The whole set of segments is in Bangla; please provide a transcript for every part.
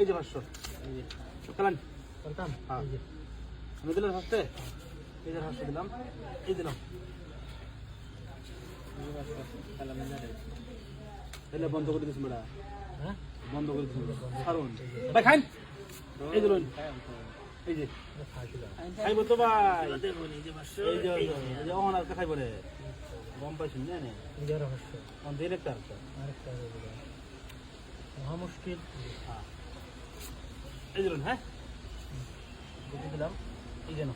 এই যে পাঁচশো। খেলান বলতাম হ্যাঁ। আমি দিলাম ফার্স্টে এই যে পাঁচশো দিলাম। এই দিলাম। এলে বন্ধ করে দিস বেড়া হ্যাঁ? বন্ধ করে দিস কারণ ভাই খাইন। এই দিলুন। এই যে। খাইব তো ভাই। এই যে এই যে অহন আর খাইব রে? গম পাইছেন না নে? এটা রহস্য অন দিলে একটা আরেকটা মহা মুশকিল। হ্যাঁ। এই দিলুন হ্যাঁ? বুঝে দিলাম এই যেন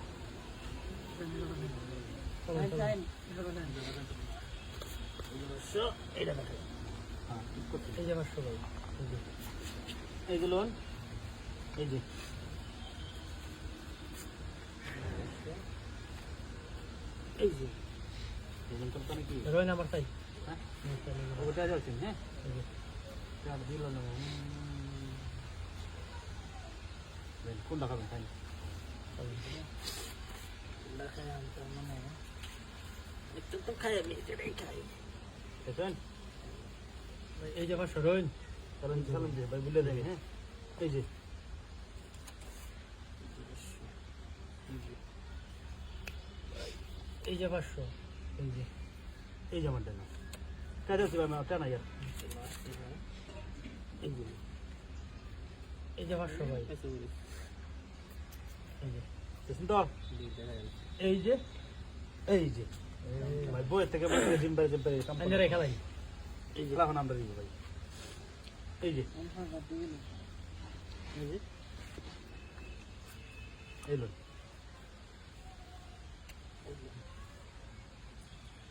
হ্যাঁ করছি। এই যে এই যে। যে। করতে নাকি রয় নাম্বার তাই। হ্যাঁ? এই যে, এই যে, ওটা যাচ্ছেন হ্যাঁ। চার দিল না। কোনটা খাবেন খাই চলুন। দেখছেন ভাই, এই যে পাঁচশো রইন চলেন চলেন যে ভাই বুলে দেবে হ্যাঁ? এই যে। এই যে পাঁচশো এই যে। এই যে আমার ডানা। কাজে আছে ভাই আমার টানা ইয়ার এই যে। এই যে পাঁচশো ভাই। যে দেখছেন তো এই যে এই যে ভাই বইয়ের থেকে বইয়ের জিম পাই জিম পাই আঞ্জারে খেলাই এই যে রাখুন আমরা দিব ভাই এই যে এই যে এই লোন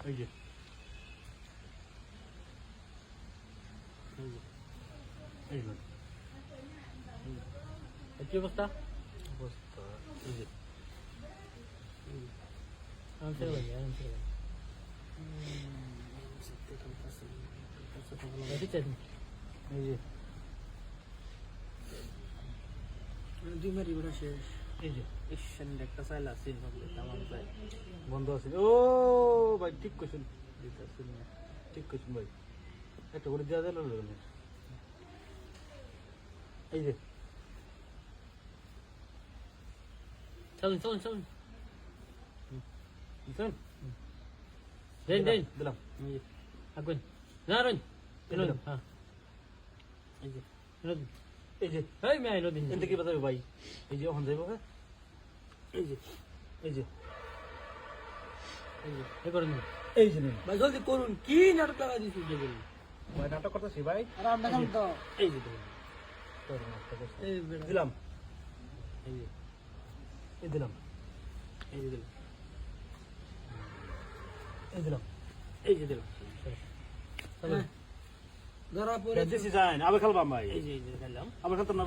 এই যে এই যে এই লোন কি অবস্থা অবস্থা এই যে আনছে ভাই দেখেছেন এই বড় শেষ। এই যে। একটা চাইল আছে তামাম বন্ধ আছে। ও ভাই ঠিক করছেন ঠিক করছেন ভাই। একটা করে দেওয়া যায় না এই যে। চলুন চলুন চলুন। বুঝছেন দেন দেন দিলাম আগুন না দিলাম। এলো হ্যাঁ এই যে এই যে এই মে এলো দিন এনতে কি বাজাবে ভাই এই যে ওখান যাইব এই যে এই যে এই যে এ করুন এই যে ভাই জলদি করুন কি নাটক লাগা দিছি দেখুন ভাই নাটক করতেছি ভাই আর আমরা খাম তো এই যে দিলাম এই যে দিলাম এই যে দিলাম এই দিলাম এই যে দিলাম। চলুন ধরা পড়ে দিছি যাই আবার খেলবাম ভাই। এই যে খেললাম। আবার খেলতাম না